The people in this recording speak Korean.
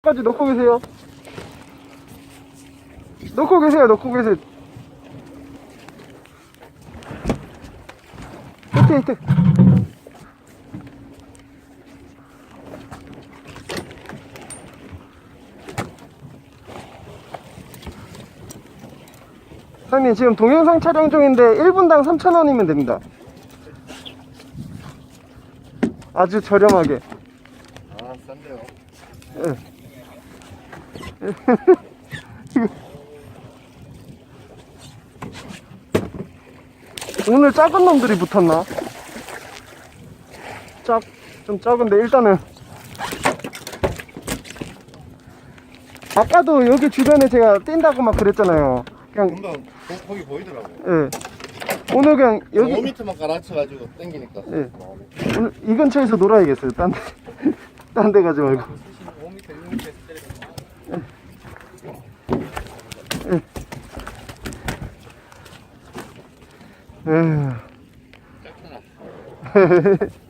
까지 넣고 계세요. 넣고 계세요, 넣고 계세요. 히트, 히트. 사장님, 지금 동영상 촬영 중인데 1분당 3,000원이면 됩니다. 아주 저렴하게. 아 싼데요 예. 오늘 작은 놈들이 붙었나? 작, 좀 작은데 일단은. 아까도 여기 주변에 제가 뛴다고 막 그랬잖아요. 그냥 금방 거- 거기 보이더라고 예. 오늘 그냥 여기 5m만 깔아쳐가지고 땡기니까. 예. 오늘 이 근처에서 놀아야겠어요. 딴 데 딴 데 가지 말고. 5m, 6m에서 때리면 에휴. 짝잖아